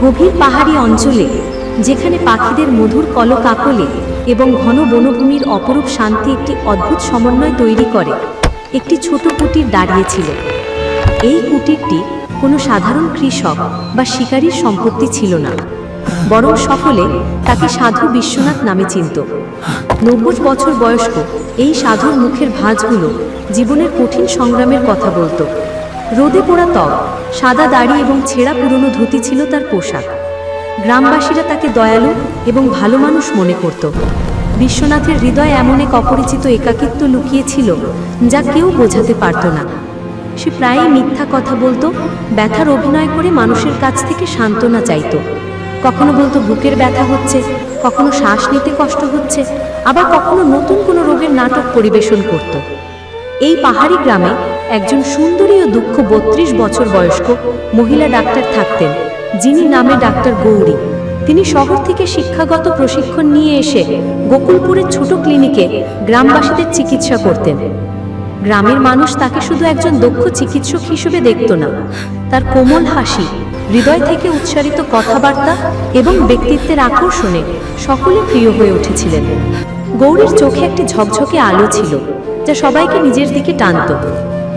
গভীর পাহাড়ি অঞ্চলে, যেখানে পাখিদের মধুর কলকাকলে এবং ঘন বনভূমির অপরূপ শান্তি একটি অদ্ভুত সমন্বয় তৈরি করে, একটি ছোট কুটির দাঁড়িয়েছিল। এই কুটিরটি কোনো সাধারণ কৃষক বা শিকারীর সম্পত্তি ছিল না। বরং সকলে তাকে সাধু বিশ্বনাথ নামে চিনত। নব্বই বছর বয়স্ক এই সাধুর মুখের ভাঁজগুলো জীবনের কঠিন সংগ্রামের কথা বলতো। রোদে পোড়া ত্বক সাদা দাড়ি এবং ছেঁড়া পুরনো ধুতি ছিল তার পোশাক। গ্রামবাসীরা তাকে দয়ালু এবং ভালো মানুষ মনে করত। বিশ্বনাথের হৃদয় এমন এক অপরিচিত একাকিত্ব লুকিয়েছিল যা কেউ বোঝাতে পারত না। সে প্রায়ই মিথ্যা কথা বলতো, ব্যথার অভিনয় করে মানুষের কাছ থেকে সান্ত্বনা চাইতো। কখনো বলতো বুকের ব্যথা হচ্ছে, কখনো শ্বাস নিতে কষ্ট হচ্ছে, আবার কখনো নতুন কোনো রোগের নাটক পরিবেশন করত। এই পাহাড়ি গ্রামে একজন সুন্দরী ও দুঃখ বত্রিশ বছর বয়স্ক মহিলা ডাক্তার থাকতেন, যিনি নামে ডাক্তার গৌরী। তিনি শহর থেকে শিক্ষাগত প্রশিক্ষণ নিয়ে এসে গোকুলপুরের ছোট ক্লিনিকে গ্রামবাসীদের চিকিৎসা করতেন। গ্রামের মানুষ তাকে শুধু একজন দক্ষ চিকিৎসক হিসেবে দেখত না, তার কোমল হাসি, হৃদয় থেকে উচ্চারিত কথাবার্তা এবং ব্যক্তিত্বের আকর্ষণে সকলে প্রিয় হয়ে উঠেছিলেন। গৌরীর চোখে একটি ঝকঝকে আলো ছিল, যা সবাইকে নিজের দিকে টানত।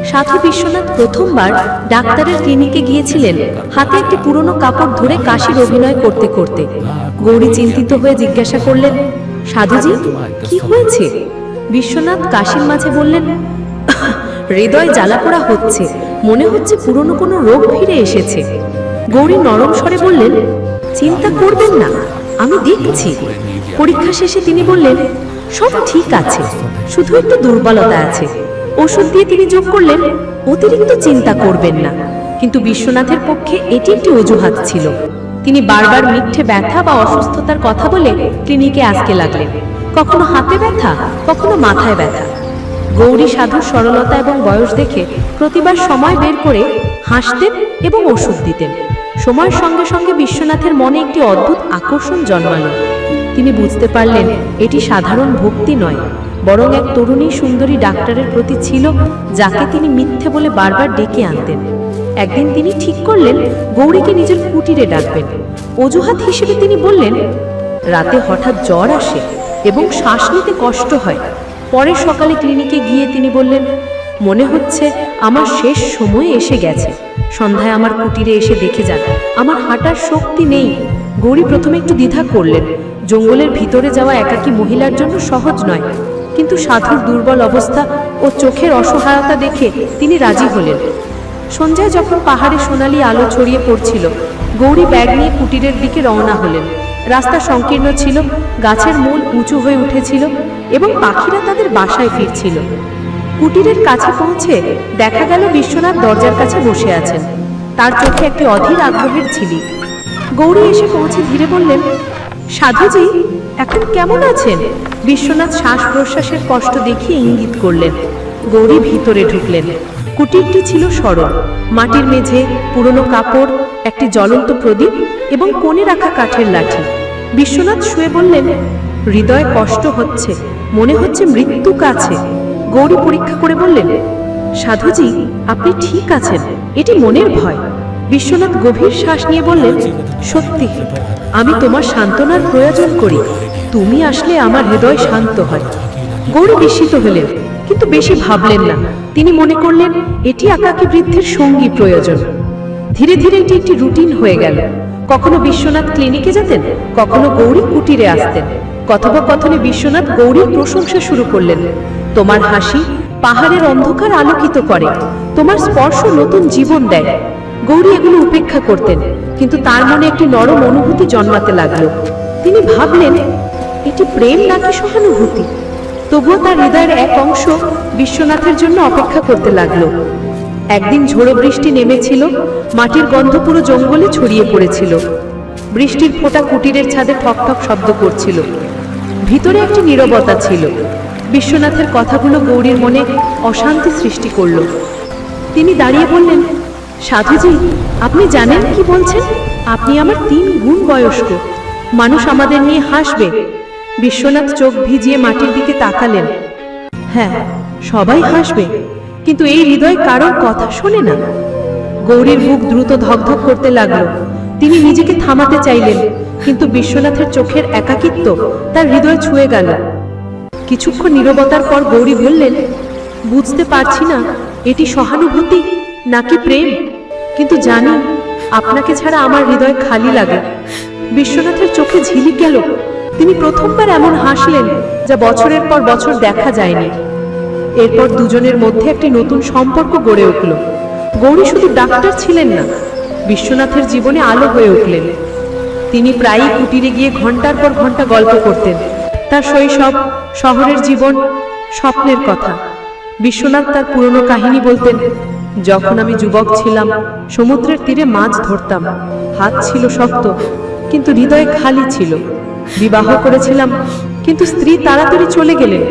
সাধু বিশ্বনাথ প্রথমবার ডাক্তারের ক্লিনিকে গিয়েছিলেন। হাতে একটি পুরনো কাপড় ধরে কাশির অভিনয় করতে করতে। গৌরী চিন্তিত হয়ে জিজ্ঞাসা করলেন, সাধুজি, কি হয়েছে? বিশ্বনাথ কাশির মাঝে বললেন, হৃদয় জ্বালাপোড়া হচ্ছে। মনে হচ্ছে পুরনো কোনো রোগ ফিরে এসেছে। গৌরী নরম স্বরে বললেন, চিন্তা করবেন না, আমি দেখছি। পরীক্ষা শেষে তিনি বললেন, সব ঠিক আছে, শুধু একটু দুর্বলতা আছে। ওষুধ দিয়ে তিনি যোগ করলেন, অতিরিক্ত চিন্তা করবেন না। কিন্তু বিশ্বনাথের পক্ষে এটি একটি অজুহাত ছিল। তিনি বারবার মিথ্যে ব্যথা বা অসুস্থতার কথা বলে ক্লিনিকে আসতে লাগলেন। কখনো হাতে ব্যথা, কখনো মাথায় ব্যথা। গৌরী সাধুর সরলতা এবং বয়স দেখে প্রতিবার সময় বের করে হাসতেন এবং ওষুধ দিতেন। সময়ের সঙ্গে সঙ্গে বিশ্বনাথের মনে একটি অদ্ভুত আকর্ষণ জন্মালো। তিনি বুঝতে পারলেন, এটি সাধারণ ভক্তি নয়। বরং এক তরুণী সুন্দরী ডাক্তারের প্রতি ছিল, যাকে তিনি মিথ্যে বলে বারবার ডেকে আনতেন। একদিন তিনি ঠিক করলেন, গৌরীকে নিজের কুটিরে ডাকবেন। অজুহাত হিসেবে তিনি বললেন, রাতে হঠাৎ জ্বর আসে এবং শ্বাস নিতে কষ্ট হয়। পরে সকালে ক্লিনিকে গিয়ে তিনি বললেন, মনে হচ্ছে আমার শেষ সময় এসে গেছে। সন্ধ্যায় আমার কুটিরে এসে দেখে যান। আমার হাঁটার শক্তি নেই। গৌরী প্রথমে একটু দ্বিধা করলেন। জঙ্গলের ভিতরে যাওয়া একাকী মহিলার জন্য সহজ নয়। কিন্তু সাধুর দুর্বল অবস্থা ও চোখের অসহায়তা দেখে তিনি রাজি হলেন। সন্ধ্যায় যখন পাহাড়ে সোনালি আলো ছড়িয়ে পড়ছিল, গৌরী ব্যাগ নিয়ে কুটিরের দিকে রওনা হলেন। রাস্তা সংকীর্ণ ছিল, গাছের মূল উঁচু হয়ে উঠেছিল এবং পাখিরা তাদের বাসায় ফিরছিল। কুটিরের কাছে পৌঁছে দেখা গেল বিশ্বনাথ দরজার কাছে বসে আছেন। তার চোখে একটি অধীর আগ্রহের ঝিলিক। গৌরী এসে পৌঁছে ধীরে বললেন সাধুজি, এখন কেমন আছেন? বিশ্বনাথ শ্বাস প্রশ্বাসের কষ্ট দেখিয়ে ইঙ্গিত করলেন। গৌরী ভিতরে ঢুকলেন। কুটিরটি ছিল সরল। মাটির মেঝে পুরনো কাপড়, একটি জ্বলন্ত প্রদীপ এবং কোণে রাখা কাঠের লাঠি। বিশ্বনাথ শুয়ে বললেন, হৃদয় কষ্ট হচ্ছে, মনে হচ্ছে মৃত্যু কাছে। গৌরী পরীক্ষা করে বললেন, সাধুজি, আপনি ঠিক আছেন, এটি মনের ভয়। বিশ্বনাথ গভীর শ্বাস নিয়ে বললেন, সত্যি, আমি তোমার সান্ত্বনার প্রয়োজন করি। তুমি আসলে আমার হৃদয় শান্ত হয়। গৌরী বিস্মিত হলেন, কিন্তু বেশি ভাবলেন না। তিনি মনে করলেন, এটি একাকী বৃদ্ধের সঙ্গী প্রয়োজন। ধীরে ধীরে এটি একটি রুটিন হয়ে গেল। কখনো বিশ্বনাথ ক্লিনিকে যেতেন, কখনো গৌরী কুটিরে আসতেন। কথোপকথনে বিশ্বনাথ গৌরীর প্রশংসা শুরু করলেন, তোমার হাসি পাহাড়ের অন্ধকার আলোকিত করে। তোমার স্পর্শ নতুন জীবন দেয়। গৌরী এগুলো উপেক্ষা করতেন, কিন্তু তার মনে একটি নরম অনুভূতি জন্মাতে লাগল। তিনি ভাবলেন, এটি প্রেম নাকি সহানুভূতি? তবুও তার হৃদয়ের এক অংশ বিশ্বনাথের জন্য অপেক্ষা করতে লাগল। একদিন ঝোড়ো বৃষ্টি নেমেছিল, মাটির গন্ধ পুরো জঙ্গলে ছড়িয়ে পড়েছিল। বৃষ্টির ফোঁটা কুটিরের ছাদে ঠক ঠক শব্দ করছিল। ভিতরে একটি নীরবতা ছিল। বিশ্বনাথের কথাগুলো গৌরীর মনে অশান্তি সৃষ্টি করল। তিনি দাঁড়িয়ে বললেন সাধুজি, আপনি জানেন কি বলছেন? আপনি আমার তিন গুণ বয়স্ক। মানুষ আমাদের নিয়ে হাসবে। বিশ্বনাথ চোখ ভিজিয়ে মাটির দিকে তাকালেন। হ্যাঁ সবাই হাসবে, কিন্তু এই হৃদয় কারোর কথা শোনে না। গৌরীর বুক দ্রুত ধকধক করতে লাগল। তিনি নিজেকে থামাতে চাইলেন, কিন্তু বিশ্বনাথের চোখের একাকিত্ব তার হৃদয় ছুঁয়ে গেল। কিছুক্ষণ নীরবতার পর গৌরী বললেন, বুঝতে পারছি না, এটি সহানুভূতি? নাকি প্রেম? কিন্তু জানি, আপনাকে ছাড়া আমার হৃদয় খালি লাগে। বিশ্বনাথের চোখে ঝিলিক গেল। তিনি প্রথমবার এমন হাসলেন, যা বছরের পর বছর দেখা যায়নি। এরপর দুজনের মধ্যে একটি নতুন সম্পর্ক গড়ে উঠল। গৌরী শুধু ডাক্তার ছিলেন না, বিশ্বনাথের জীবনে আলো হয়ে উঠলেন। তিনি প্রায়ই কুটিরে গিয়ে ঘণ্টার পর ঘণ্টা গল্প করতেন। তার শৈশব, শহরের জীবন, স্বপ্নের কথা। বিশ্বনাথ তার পুরনো কাহিনী বলতেন যখন আমি যুবক ছিলাম, সমুদ্রের তীরে মাছ ধরতাম। হাত ছিল শক্ত, কিন্তু হৃদয় খালি ছিল। বিবাহ করেছিলাম, কিন্তু স্ত্রী তাড়াতাড়ি চলে গেলেন।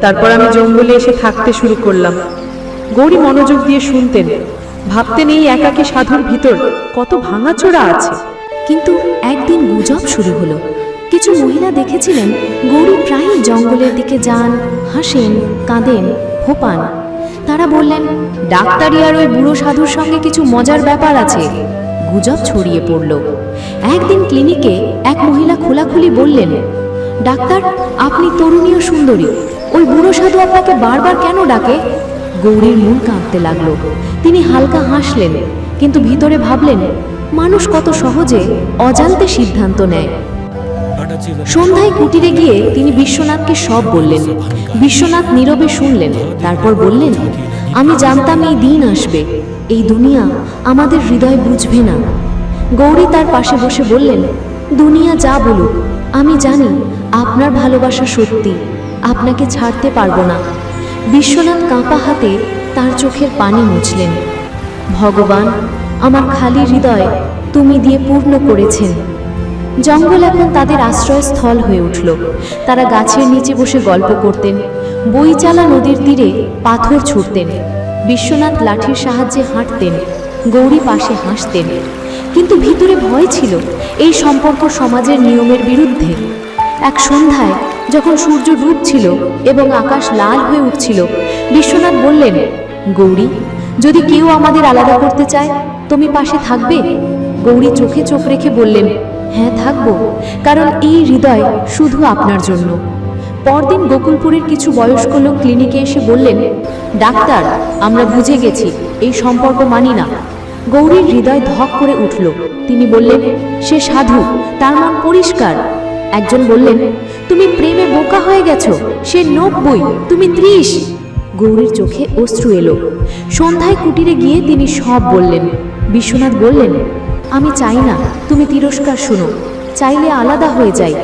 তারপর আমি জঙ্গলে এসে থাকতে শুরু করলাম। গৌরী মনোযোগ দিয়ে শুনতেন, ভাবতেন এই একাকী সাধুর ভিতর কত ভাঙাচোরা আছে। কিন্তু একদিন গুজব শুরু হলো। কিছু মহিলা দেখেছিলেন গৌরী প্রায়ই জঙ্গলের দিকে যান, হাসেন, কাঁদেন হোপান তারা বললেন, ডাক্তারি আর ওই বুড়ো সাধুর সঙ্গে কিছু মজার ব্যাপার আছে। গুজব ছড়িয়ে পড়ল। একদিন ক্লিনিকে এক মহিলা খোলাখুলি বললেন, ডাক্তার, আপনি তরুণীয় সুন্দরী। ওই বুড়ো সাধু আপনাকে বারবার কেন ডাকে? গৌরীর মন কাঁপতে লাগল। তিনি হালকা হাসলেন, কিন্তু ভিতরে ভাবলেন, মানুষ কত সহজে অজান্তে সিদ্ধান্ত নেয়। সন্ধ্যায় কুটিরে গিয়ে তিনি বিশ্বনাথকে সব বললেন। বিশ্বনাথ নীরবে শুনলেন, তারপর বললেন, আমি জানতাম এই দিন আসবে। এই দুনিয়া আমাদের হৃদয় বুঝবে না। গৌরী তার পাশে বসে বললেন, দুনিয়া যা বলুক, আমি জানি আপনার ভালোবাসা সত্যি, আপনাকে ছাড়তে পারব না। বিশ্বনাথ কাঁপা হাতে তার চোখের পানি মুছলেন। ভগবান, আমার খালি হৃদয় তুমি দিয়ে পূর্ণ করেছেন। জঙ্গল এখন তাদের আশ্রয়স্থল হয়ে উঠল। তারা গাছের নিচে বসে গল্প করতেন, বইচালা নদীর তীরে পাথর ছুটতেন, বিশ্বনাথ লাঠির সাহায্যে হাঁটতেন, গৌরী পাশে হাসতেন। কিন্তু ভিতরে ভয় ছিল এই সম্পর্ক সমাজের নিয়মের বিরুদ্ধে। এক সন্ধ্যায় যখন সূর্য ডুবছিল এবং আকাশ লাল হয়ে উঠছিল, বিশ্বনাথ বললেন, গৌরী, যদি কেউ আমাদের আলাদা করতে চায়, তুমি পাশে থাকবে? গৌরী চোখে চোখ রেখে বললেন হ্যাঁ থাকব। কারণ এই হৃদয় শুধু আপনার জন্য। পরদিন গোকুলপুরের কিছু বয়স্ক লোক ক্লিনিকে এসে বললেন, ডাক্তার, আমরা বুঝে গেছি, এই সম্পর্ক মানি না। গৌরীর হৃদয় ধক করে উঠল। তিনি বললেন, সে সাধু, তার মন পরিষ্কার। একজন বললেন, তুমি প্রেমে বোকা হয়ে গেছো, সে নব্বই, তুমি ত্রিশ। গৌরীর চোখে অশ্রু এলো। সন্ধ্যায় কুটিরে গিয়ে তিনি সব বললেন। বিশ্বনাথ বললেন আমি চাই না, তুমি তিরস্কার শুনো। চাইলে আলাদা হয়ে যাই।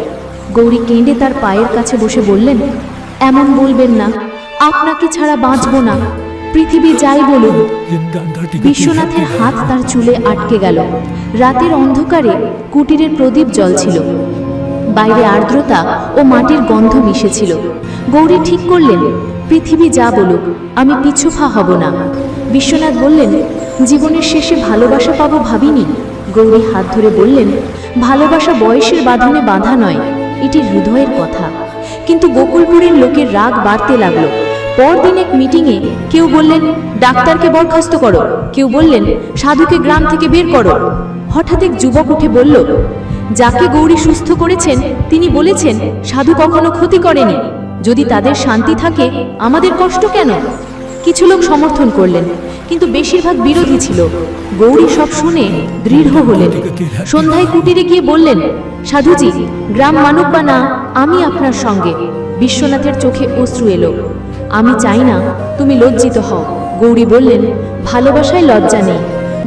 গৌরী কেঁদে তার পায়ের কাছে বসে বললেন, এমন বলবেন না, আপনাকে ছাড়া বাঁচব না। পৃথিবী যাই বলুন। বিশ্বনাথের হাত তার চুলে আটকে গেল। রাতের অন্ধকারে কুটিরের প্রদীপ জ্বলছিল। বাইরে আর্দ্রতা ও মাটির গন্ধ মিশেছিল। গৌরী ঠিক করলেন, পৃথিবী যা বলুক, আমি পিছুফা হব না। বিশ্বনাথ বললেন, জীবনের শেষে ভালোবাসা পাবো ভাবিনি? গৌরী হাত ধরে বললেন, ভালোবাসা বয়সের বাঁধনে বাঁধা নয়, এটি হৃদয়ের কথা। কিন্তু গোকুলপুরের লোকের রাগ বাড়তে লাগল। পরদিন এক মিটিংয়ে কেউ বললেন, ডাক্তারকে বরখাস্ত করো। কেউ বললেন, সাধুকে গ্রাম থেকে বের করো। হঠাৎ এক যুবক উঠে বলল, যাকে গৌরী সুস্থ করেছেন, তিনি বলেছেন, সাধু কখনো ক্ষতি করেনি। যদি তাদের শান্তি থাকে, আমাদের কষ্ট কেন? কিছু লোক সমর্থন করলেন। কিন্তু বেশিরভাগ বিরোধী ছিল। গৌরী সব শুনে দৃঢ় হলেন। সন্ধ্যায় কুটিরে গিয়ে বললেন, সাধুজি, গ্রাম মানুক বা না, আমি আপনার সঙ্গে। বিশ্বনাথের চোখে অশ্রু এলো। আমি চাই না, তুমি লজ্জিত হও। গৌরী বললেন, ভালোবাসায় লজ্জা নেই।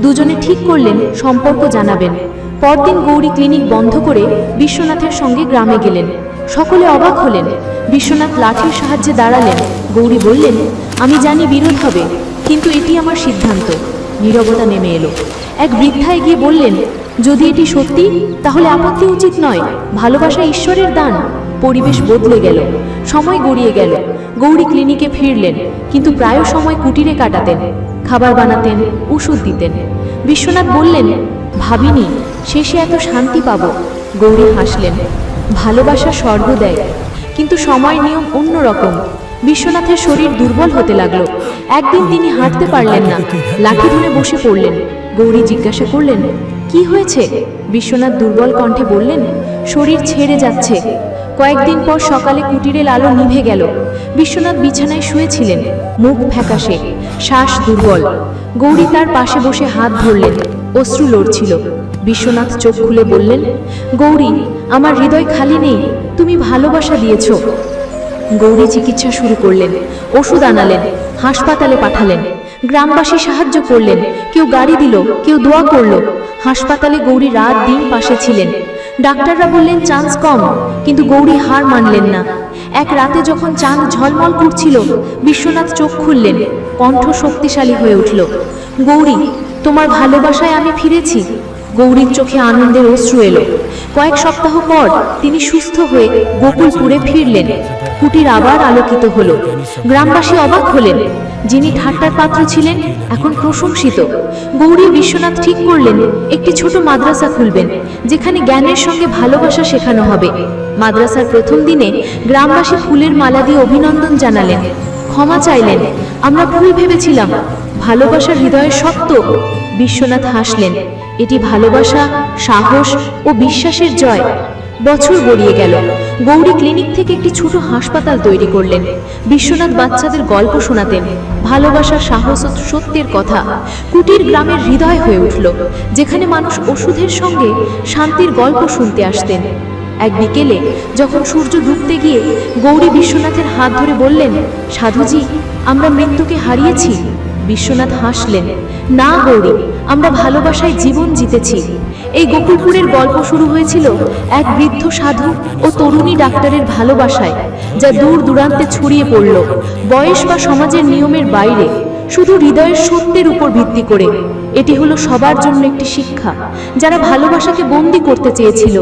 দুজনে ঠিক করলেন, সম্পর্ক জানাবেন। পরদিন গৌরী ক্লিনিক বন্ধ করে বিশ্বনাথের সঙ্গে গ্রামে গেলেন। সকলে অবাক হলেন। বিশ্বনাথ লাঠির সাহায্যে দাঁড়ালেন। গৌরী বললেন, আমি জানি বিরোধ হবে। কিন্তু এটি আমার সিদ্ধান্ত। নীরবতা নেমে এলো। এক বৃদ্ধা এগিয়ে বললেন, যদি এটি সত্যি, তাহলে আপত্তি উচিত নয়। ভালোবাসা ঈশ্বরের দান। পরিবেশ বদলে গেল। সময় গড়িয়ে গেল। গৌরী ক্লিনিকে ফিরলেন, কিন্তু প্রায় সময় কুটিরে কাটাতেন। খাবার বানাতেন, ওষুধ দিতেন। বিশ্বনাথ বললেন, ভাবিনি, শেষে এত শান্তি পাব। গৌরী হাসলেন, ভালোবাসা স্বর্গ দেয়, কিন্তু সময় নিয়ম অন্যরকম। বিশ্বনাথের শরীর দুর্বল হতে লাগল। একদিন তিনি হাঁটতে পারলেন না। লাঠি ধরে বসে পড়লেন। গৌরী জিজ্ঞাসা করলেন, কি হয়েছে? বিশ্বনাথ দুর্বল কণ্ঠে বললেন, শরীর ছেড়ে যাচ্ছে। কয়েকদিন পর সকালে কুটিরের আলো নিভে গেল। বিশ্বনাথ বিছানায় শুয়েছিলেন। মুখ ফ্যাকাশে। শ্বাস দুর্বল। গৌরী তার পাশে বসে হাত ধরলেন। অশ্রু লড়ছিল। বিশ্বনাথ চোখ খুলে বললেন, গৌরী, আমার হৃদয় খালি নেই। তুমি ভালোবাসা দিয়েছ। গৌরী চিকিৎসা শুরু করলেন, ওষুধ আনালেন, হাসপাতালে পাঠালেন, গ্রামবাসী সাহায্য করলেন, কেউ গাড়ি দিল, কেউ দোয়া করল। হাসপাতালে গৌরী রাত দিন পাশে ছিলেন। ডাক্তাররা বললেন, চান্স কম। কিন্তু গৌরী হার মানলেন না। এক রাতে যখন চাঁদ ঝলমল করছিল, বিশ্বনাথ চোখ খুললেন, কণ্ঠ শক্তিশালী হয়ে উঠল। গৌরী, তোমার ভালোবাসায় আমি ফিরেছি। গৌরীর চোখে আনন্দের অশ্রু এলো। কয়েক সপ্তাহ পর তিনি সুস্থ হয়ে গোকুলপুরে ফিরলেন। কুটির আবার আলোকিত হলো। গ্রামবাসী অবাক হলেন। যিনি ঠাট্টার পাত্র ছিলেন, এখন প্রশংসিত। গৌরী বিশ্বনাথ ঠিক করলেন, একটি ছোট মাদ্রাসা খুলবেন, যেখানে জ্ঞানের সঙ্গে ভালোবাসা শেখানো হবে। মাদ্রাসার প্রথম দিনে গ্রামবাসী ফুলের মালা দিয়ে অভিনন্দন জানালেন। ক্ষমা চাইলেন, আমরা ভুল ভেবেছিলাম। ভালোবাসার হৃদয়ের সত্য। বিশ্বনাথ হাসলেন। এটি ভালোবাসা, সাহস ও বিশ্বাসের জয়। বছর গড়িয়ে গেল। গৌরী ক্লিনিক থেকে একটি ছোট হাসপাতাল তৈরি করলেন। বিশ্বনাথ বাচ্চাদের গল্প শোনাতেন। ভালোবাসা, সাহস ও সত্যের কথা। কুটির গ্রামের হৃদয় হয়ে উঠল, যেখানে মানুষ ওষুধের সঙ্গে শান্তির গল্প শুনতে আসতেন। এক বিকেলে, যখন সূর্য ডুবতে গিয়ে গৌরী বিশ্বনাথের হাত ধরে বললেন, সাধুজি, আমরা মৃত্যুকে হারিয়েছি। বিশ্বনাথ হাসলেন, না গৌরী আমরা ভালোবাসায় জীবন জিতেছি। এই গোকুলপুরের গল্প শুরু হয়েছিল এক বৃদ্ধ সাধু ও তরুণী ডাক্তারের ভালোবাসায়, যা দূর দূরান্তে ছড়িয়ে পড়ল, বয়স বা সমাজের নিয়মের বাইরে, শুধু হৃদয়ের সত্যের উপর ভিত্তি করে। এটি হলো সবার জন্য একটি শিক্ষা, যারা ভালোবাসাকে বন্দি করতে চেয়েছিল।